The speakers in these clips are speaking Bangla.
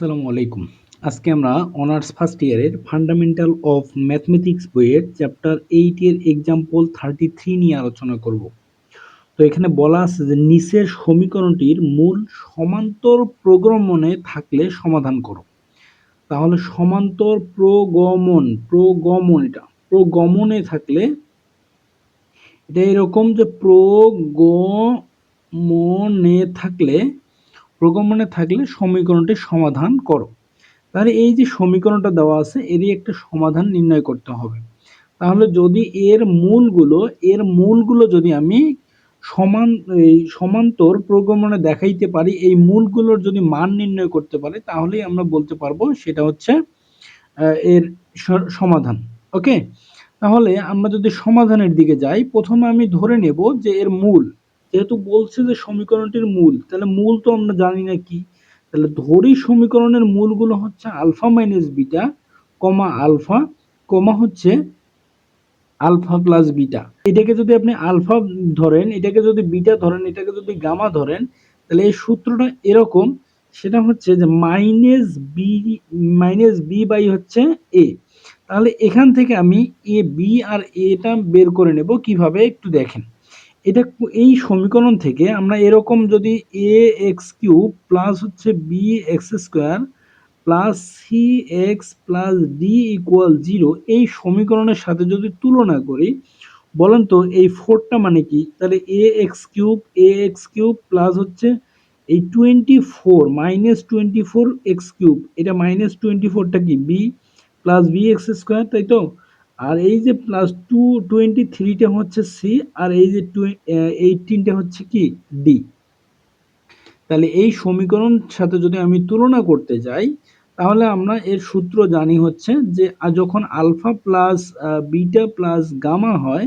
আসসালামু আলাইকুম। আজকে আমরা অনার্স ফার্স্ট ইয়ারের ফান্ডামেন্টাল অফ ম্যাথমেটিক্স বইয়ের চ্যাপ্টার এইটের এক্সাম্পল থার্টি থ্রি নিয়ে আলোচনা করব। তো এখানে বলা আছে যে নিচের সমীকরণটির মূল সমান্তর প্রগমনে থাকলে সমাধান করো। তাহলে সমান্তর প্রগমন প্রগমন এটা, প্রগমনে থাকলে এটা এরকম যে প্রগমনে থাকলে প্রগমনে থাকলে সমীকরণটি সমাধান করো। তাহলে এই যে সমীকরণটা দেওয়া আছে, এরই একটা সমাধান নির্ণয় করতে হবে। তাহলে যদি এর মূলগুলো এর মূলগুলো যদি আমি সমান, এই সমান্তর প্রগমনে দেখাইতে পারি, এই মূলগুলোর যদি মান নির্ণয় করতে পারি, তাহলেই আমরা বলতে পারব সেটা হচ্ছে এর সমাধান। ওকে? তাহলে আমরা যদি সমাধানের দিকে যাই, প্রথমে আমি ধরে নেব যে এর মূল যেহেতু বলছে যে সমীকরণটির মূল, তাহলে মূল তো আমরা জানি না কি। তাহলে ধরি সমীকরণের মূলগুলো হচ্ছে alpha minus beta comma alpha, comma হচ্ছে আলফা প্লাস বিটা। এটাকে যদি আপনি আলফা ধরেন, এটাকে যদি বিটা ধরেন, এটাকে যদি গামা ধরেন, তাহলে এই সূত্রটা এরকম, সেটা হচ্ছে যে minus B minus B by হচ্ছে এ তাহলে এখান থেকে আমি এ বি আর এটা বের করে নেব কীভাবে, একটু দেখেন। এটা এই সমীকরণ থেকে আমরা এরকম যদি এ এক্স কিউব প্লাস হচ্ছে B X square plus C X plus D equal zero এই সমীকরণের সাথে যদি তুলনা করি, বলেন তো এই ফোরটা মানে কি? তাহলে A X cube A X cube plus হচ্ছে এই twenty four minus twenty four X cube এটা মাইনাস টোয়েন্টি ফোরটা কি? B plus B X square তাই তো? আর এই যে প্লাস টু টোয়েন্টি থ্রিটা হচ্ছে সি আর এই যে টু এইটিনটা হচ্ছে কি? ডি তাহলে এই সমীকরণ সাথে যদি আমি তুলনা করতে যাই, তাহলে আমরা এর সূত্র জানি হচ্ছে যে যখন alpha plus beta plus gamma হয়,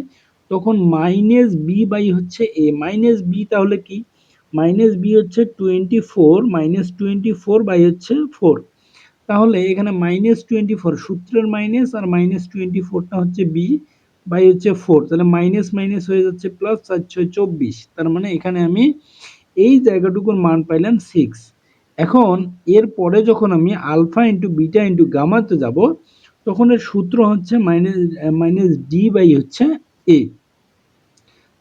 তখন মাইনাস বি বাই হচ্ছে এ মাইনাস বি তাহলে কি? মাইনাস বি হচ্ছে twenty four minus twenty four by হচ্ছে ফোর তাহলে এখানে মাইনাস টোয়েন্টি ফোর সূত্রের মাইনাস আর মাইনাস টোয়েন্টি ফোরটা হচ্ছে বি বাই হচ্ছে ফোর তাহলে মাইনাস মাইনাস হয়ে যাচ্ছে প্লাস চার ছয় চব্বিশ, তার মানে এখানে আমি এই জায়গাটুকুর মান পাইলাম সিক্স এখন এর পরে যখন আমি আলফা ইন্টু বিটা ইন্টু গামাতে যাব, তখন এর সূত্র হচ্ছে মাইনাস মাইনাস ডি বাই হচ্ছে এ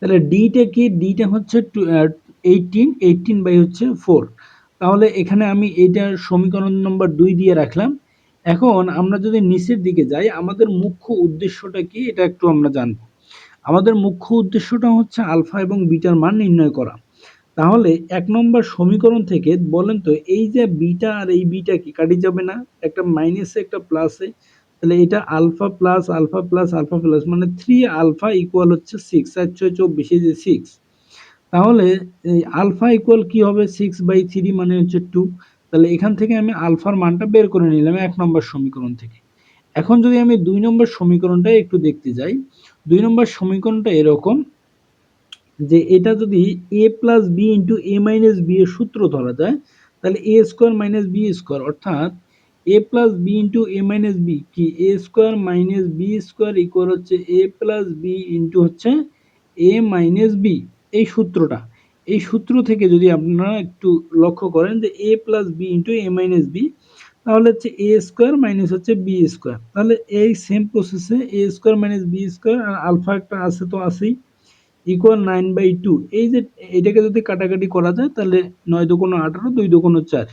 তাহলে ডিটা কি? ডিটা হচ্ছে এইটিন এইটিন বাই হচ্ছে ফোর তাহলে এখানে আমি এইটা সমীকরণ নম্বর দুই দিয়ে রাখলাম। এখন আমরা যদি নিচের দিকে যাই, আমাদের মুখ্য উদ্দেশ্যটা কি এটা একটু আমরা জানব। আমাদের মুখ্য উদ্দেশ্যটা হচ্ছে আলফা এবং বিটার মান নির্ণয় করা। তাহলে এক নম্বর সমীকরণ থেকে বলেন তো, এই যে বিটা আর এই বিটা কি কাটি যাবে না? একটা মাইনাসে একটা প্লাসে তাহলে এটা alpha plus alpha plus alpha plus মানে থ্রি আলফা ইকুয়াল হচ্ছে সিক্স আর ছয় চব্বিশে যে সিক্স তাহলে এই আলফা ইকুয়াল কি হবে? সিক্স বাই থ্রি মানে হচ্ছে টু তাহলে এখান থেকে আমি আলফার মানটা বের করে নিলাম এক নম্বর সমীকরণ থেকে। এখন যদি আমি দুই নম্বর সমীকরণটা একটু দেখতে যাই, দুই নম্বর সমীকরণটা এরকম যে এটা যদি A plus B into A minus B এর সূত্র ধরা যায়, তাহলে A square minus B square অর্থাৎ A plus B into A minus B কি? A square minus B square equal হচ্ছে এ প্লাস বি ইন্টু হচ্ছে এ মাইনাস বি এই সূত্রটা, এই সূত্র থেকে যদি আপনারা একটু লক্ষ্য করেন যে A plus B into A minus B তাহলে হচ্ছে এ স্কোয়ার মাইনাস হচ্ছে বি স্কোয়ার তাহলে এই সেম প্রসেসে A square minus B square R alpha একটা আছে তো আছেই ইকুয়াল নাইন বাই টু এই যে এটাকে যদি কাটাকাটি করা যায়, তাহলে নয় দুকোনো আঠারো, দুই দুকোনো চার।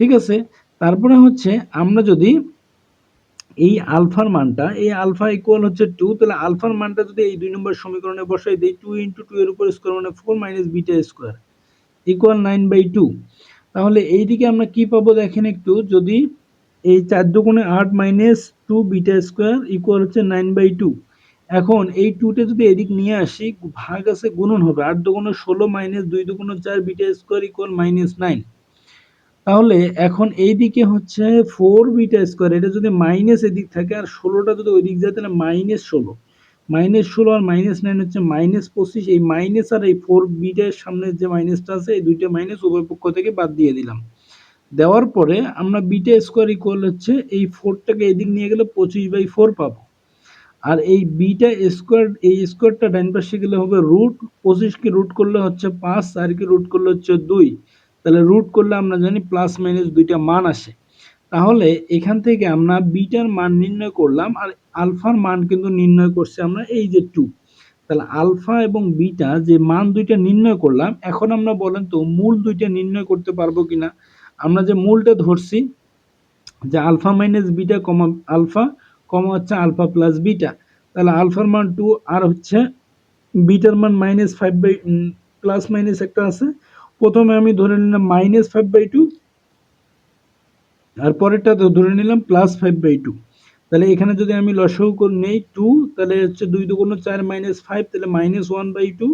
ঠিক আছে? তারপরে হচ্ছে আমরা যদি এই আলফার মানটা, এই আলফা ইকুয়াল হচ্ছে টু তাহলে আলফার মানটা যদি এই দুই নম্বর সমীকরণে বসাই দিই টু ইন্টু টু এর উপর স্কোয়ার মানে four minus beta square equal nine by two তাহলে এইদিকে আমরা কি পাবো দেখেন একটু, যদি এই চার দুগুণে আট minus two beta square equal হচ্ছে নাইন বাই টু এখন এই টুটে যদি এদিক নিয়ে আসি, ভাগ আছে গুণন হবে, আট দুগুণে ষোলো মাইনাস দুই দুগুণে চার beta square equal minus nine তাহলে এখন এই দিকে হচ্ছে ফোর বিটা স্কোয়ার এটা যদি মাইনাস এদিক থাকে আর ষোলোটা যদি ওই দিক যায়, তাহলে মাইনাস ষোলো। মাইনাস ষোলো আর মাইনাস নাইন হচ্ছে মাইনাস পঁচিশ। এই মাইনাস আর এই ফোর বিটার সামনে যে মাইনাসটা আছে, এই দুইটা মাইনাস উভয় পক্ষ থেকে বাদ দিয়ে দিলাম। দেওয়ার পরে আমরা বিটা স্কোয়ার ইকুয়াল হচ্ছে এই ফোরটাকে এদিক নিয়ে গেলে পঁচিশ বাই ফোর পাবো। আর এই বিটা স্কোয়ার এই স্কোয়ারটা ডাইন পাশে গেলে হবে রুট পঁচিশকে রুট করলে হচ্ছে পাঁচ আর কি রুট করলে হচ্ছে দুই। তাহলে রুট করলে আমরা জানি প্লাস মাইনাস দুইটা মান আসে। তাহলে এখান থেকে আমরা বিটার মান নির্ণয় করলাম আর আলফার মান কিন্তু নির্ণয় করছি আমরা এই যে টু তাহলে আলফা এবং বিটা যে মান দুইটা নির্ণয় করলাম, এখন আমরা বলেন তো মূল দুইটা নির্ণয় করতে পারব কি না আমরা যে মূলটা ধরছি, যে alpha minus beta comma alpha, comma হচ্ছে আলফা প্লাস বিটা তাহলে আলফার মান টু আর হচ্ছে বিটার মান minus five by plus minus একটা আছে। প্রথমে আমি ধরে নিলাম মাইনাস ফাইভ বাই টু আর পরেরটা ধরে নিলাম প্লাস ফাইভ বাই টু তাহলে এখানে যদি আমি করে নেই টু তাহলে হচ্ছে দুই দুগুণ চার মাইনাস ফাইভ তাহলে minus one by two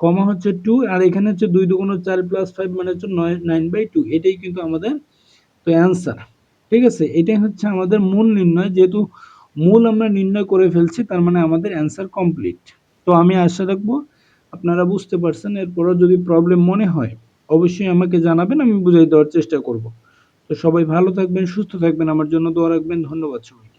comma হচ্ছে টু আর এখানে হচ্ছে দুই দুগুণ চার প্লাস ফাইভ মানে হচ্ছে নয় নাইন বাই টু এটাই কিন্তু আমাদের তো অ্যান্সার ঠিক আছে? এটাই হচ্ছে আমাদের মূল নির্ণয়, যেহেতু মূল আমরা নির্ণয় করে ফেলছি, তার মানে আমাদের অ্যান্সার কমপ্লিট তো আমি আশা রাখব আপনারা বুঝতে পারছেন, এরপরও যদি প্রবলেম মনে হয়, অবশ্যই আমাকে জানাবেন, আমি বুঝাই দেওয়ার চেষ্টা করব। তো সবাই ভালো থাকবেন, সুস্থ থাকবেন, আমার জন্য দোয়া রাখবেন, ধন্যবাদ সবাইকে।